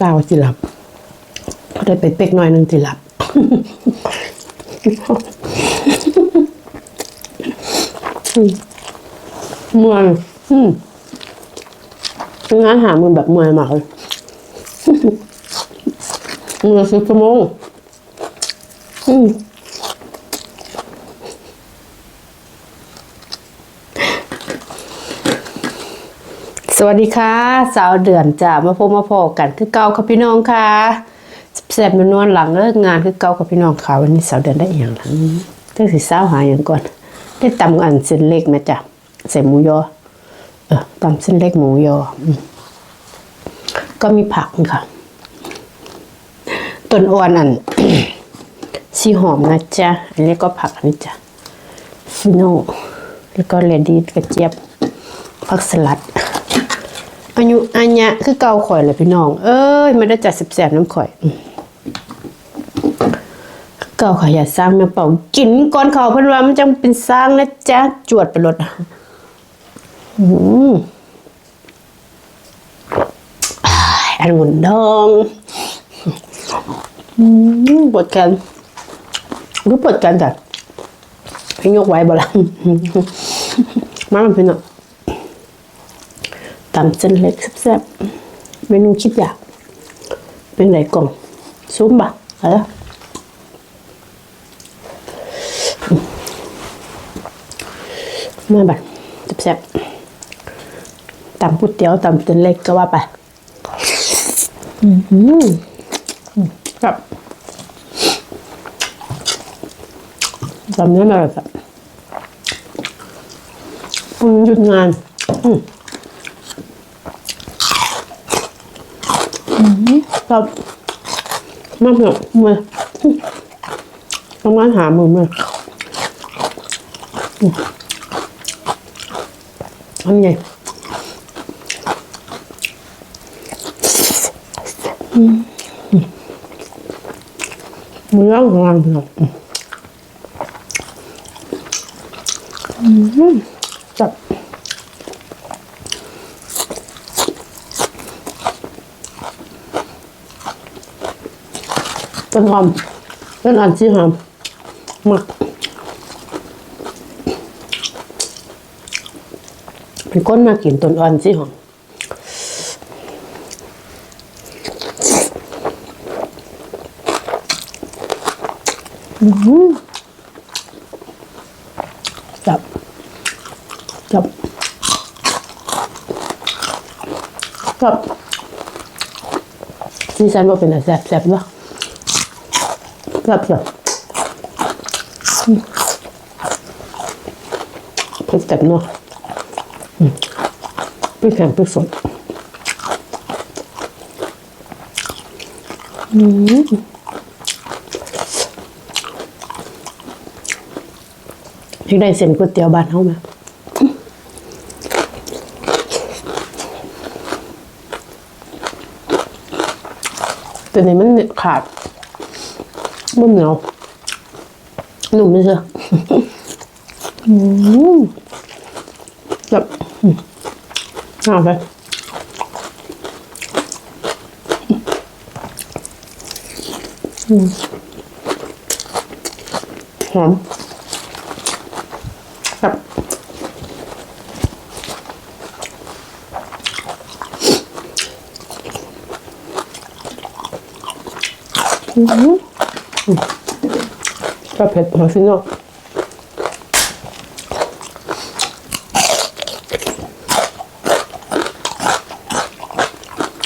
ตาว่าสิหลับเขาได้ไปเป็กหน่อยหนึงสิหลับเมื่อยอืมงานหามือแบบเมื่อยมากเลยเมื่อยสิบชั่วโมงอืม สวัสดีค่ะ สาวเดือนจ้ามาพบมาพอกันคือเก่าค่ะพี่น้องค่ะแซ่บๆนวลๆหลังเลิกงานคือเก่าค่ะพี่น้องค่ะวันนี้สาวเดือนได้อย่างหลังเรื่องสิสาหายอย่างก่อน ได้ตำอันเส้นเล็กนะจ๊ะใส่หมูยอเออตำเส้นเล็กหมูยอก็มีผักค่ะต้นอ่อนอันชีหอมนะจ๊ะอันนี้ก็ผักนนี้จ้ะฟิโนแล้วก็เลดี้กระเจี๊ยบผักสลัด อายุอันเนี้ยคือเกาข่อยเลยพี่น้อง เอ้ยไม่ได้จัดสิบแสบน้ำข่อยเกาข่อยอย่าสร้างแม่เป่ากินก่อนเขาเพิ่นว่ามันจังเป็นสร้างนะจ๊ะจวดไปรถอืมอันหมุนดองอืมปวดแขนรู้ปวดแขนจ้ะให้ยกไว้บ่ล่ะมามันเป็นอะ ตำเส้นเล็กแซ่บๆเมนูคิดอยาก เป็นไหนกล่องซุ้มบะอะไรมาบัดแซ่บๆตำก๋วยเตี๋ยวตำเส้นเล็กก็ว่าไปอือหือครับตำเนื้อมาแบบพรุ่งนี้หยุดงาน อืม ครับมาเถอะมาทำงานหามือมาทำไงมือร่างของเราเถอะจับ ต้นหอมต้นอ่อนสีหอมมักเป็นก้นมากินต้นอ่อนสีหอมจับจับจับซีซันว่าเป็นอะไรแซ่บเนาะ ซ่บบเผ็ดแซ่บเนาะพริกแห้งพริกสดอืมพริกได้เส้นก๋วยเตี๋ยวบ้านเฮามาแต่นี่มันขาด มันเหนียวหนุ่มไม่ใช่อืมแบบอืมเอาไปอืมหอมแบบอืม ก็เผ็ดพอสิเนาะ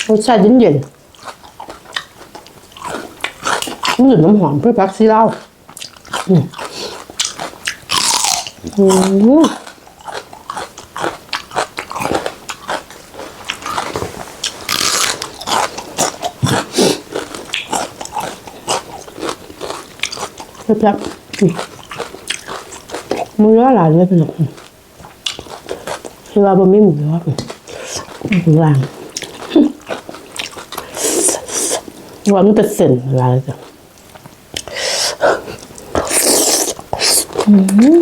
รสชาติเย็นๆมันอยู่น้ำหอมเพื่อพักซีเล้าอืม อืมแซ่บๆอืมหมูยอหลายเลยเป็นหรอกคือว่าบะหมี่หมูยอข้างล่างว่ามันจะเส้นหลายจ้ะอืม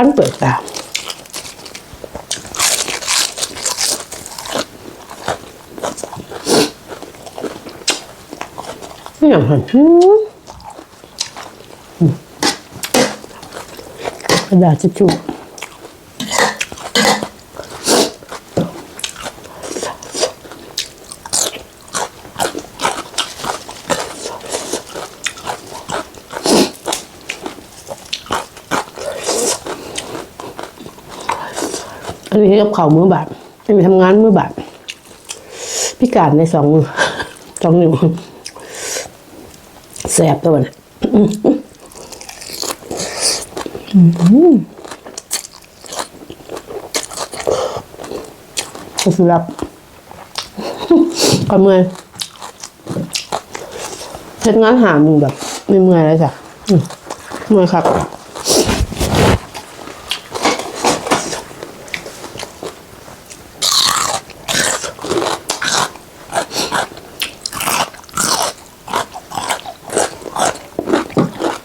ขั้นเปิดตานี่อย่างหันอืมกระดาษจะจุ อันนี้กับเขาวมือบาทอันนี้ทำงานมือบาทพิการในสองมือสองนิ้วแสบตัวน่ะสุดรับก็เมื่อยเช็ดงานหามึงแบบไม่เมื่อยเลยจ้ะเมื่อยครับ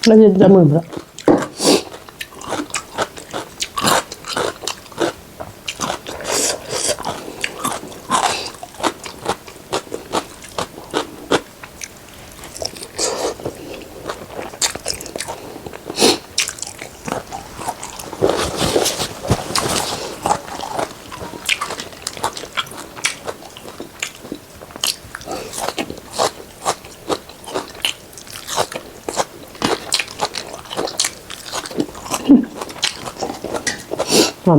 แล้วจะจะหมื่นแล้ว หอ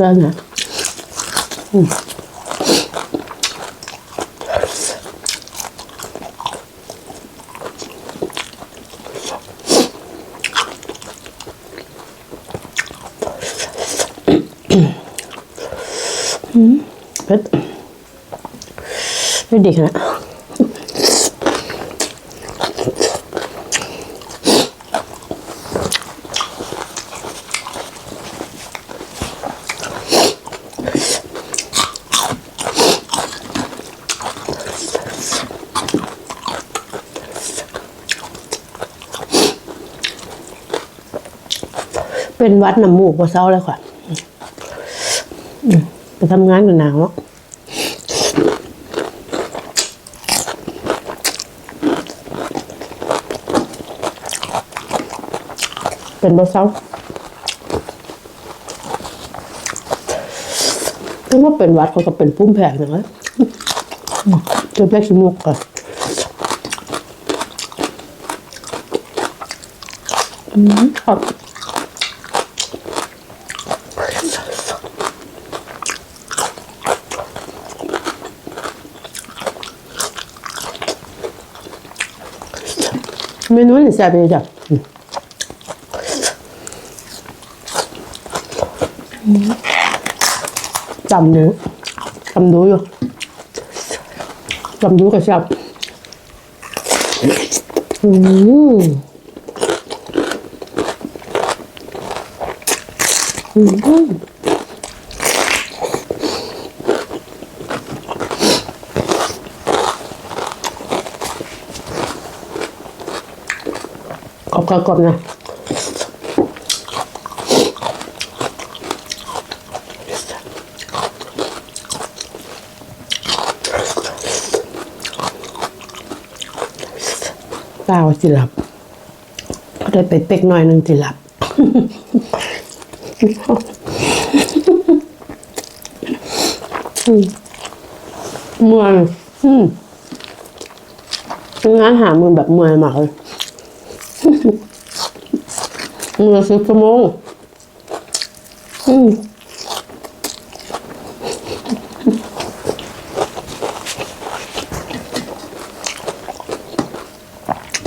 มเสียบแล้วนะอืมอืม เผ็ดไม่ดีขนาดเป็นวัดน้ำมูกว่าเศร้าเลยค่ะไปทำงานกับหนาวอะเป็นบ่เศร้าถ้าว่าเป็นวัดเขาก็เป็นพุ่มแผ่อย่างนั้นจะแรกชิมูกก่อนอืมครับ เมนูนี่แซ่บเลยจ้ะอืมจำดูจำดูอยู่จำดูกับแซ่บอืมอืม กรอบๆนะตาวสิหลับก็ได้ไปเป็กหน่อยนึงสิหลับมเมื่อยอืมงานหามือแบบเมื่อยมากเลย เมื่อสิบชั่วโมงอื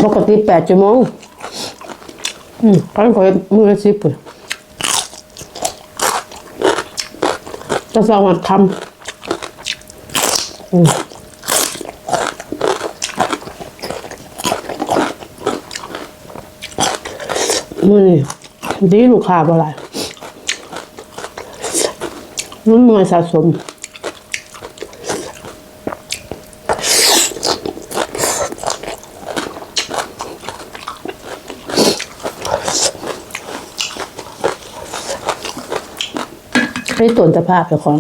ปกติแปดชั่วโมงอืมขั้นคอยมื่อสิบเลยจะสวัสดิ์ทำ มือนี่ดีลูกค้าบ่หลายมันเมวยสะสมให้ตนสภาพเจ้าของ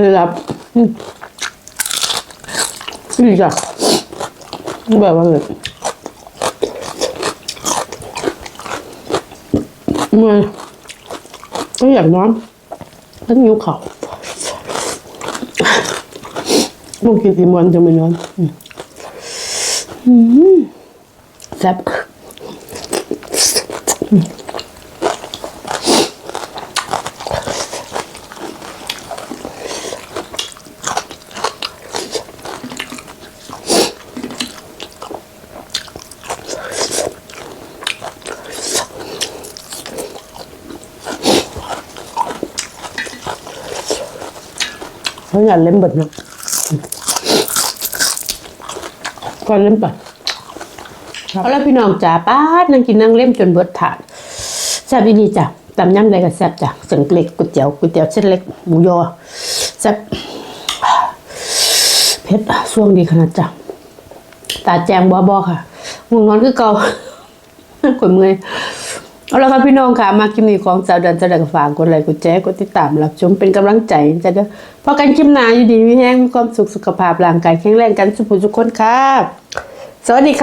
เลยรับ ดีจ้ะแบบว่าเลยเมื่อก็อยากนอนแล้วนิ้วเขามึงกินกี่วันจะไม่นอนอืมแซ่บ เขาอยากเล่นบทนะก่อนเล่นก่อนเอาแล้วพี่น้องจ๋าป้าดนั่งกินนั่งเล่มจนเบิดถาดแซ่บดีจ้ะตำยำใดก็แซ่บจ้ะเสียงเล็กก๋วยเตี๋ยวก๋วยเตี๋ยวเส้นเล็กหมูยอแซ่บเผ็ดช่วงดีขนาดจ้ะตาแจงบอบอค่ะง่วงนอนคือเก่าขนเมื่อยเอาละครับพี่น้องค่ะ มาคลิปนี้ของสาวเดินสาวเดินฝากกดไลค์กดแชร์กดติดตามรับชมเป็นกำลังใจจะเด้อ พอกันคลิปหน้าอยู่ดีมีแห้งมีความสุขสุขภาพร่างกายแข็งแรงกันสุขทุกคนครับ สวัสดีค่ะ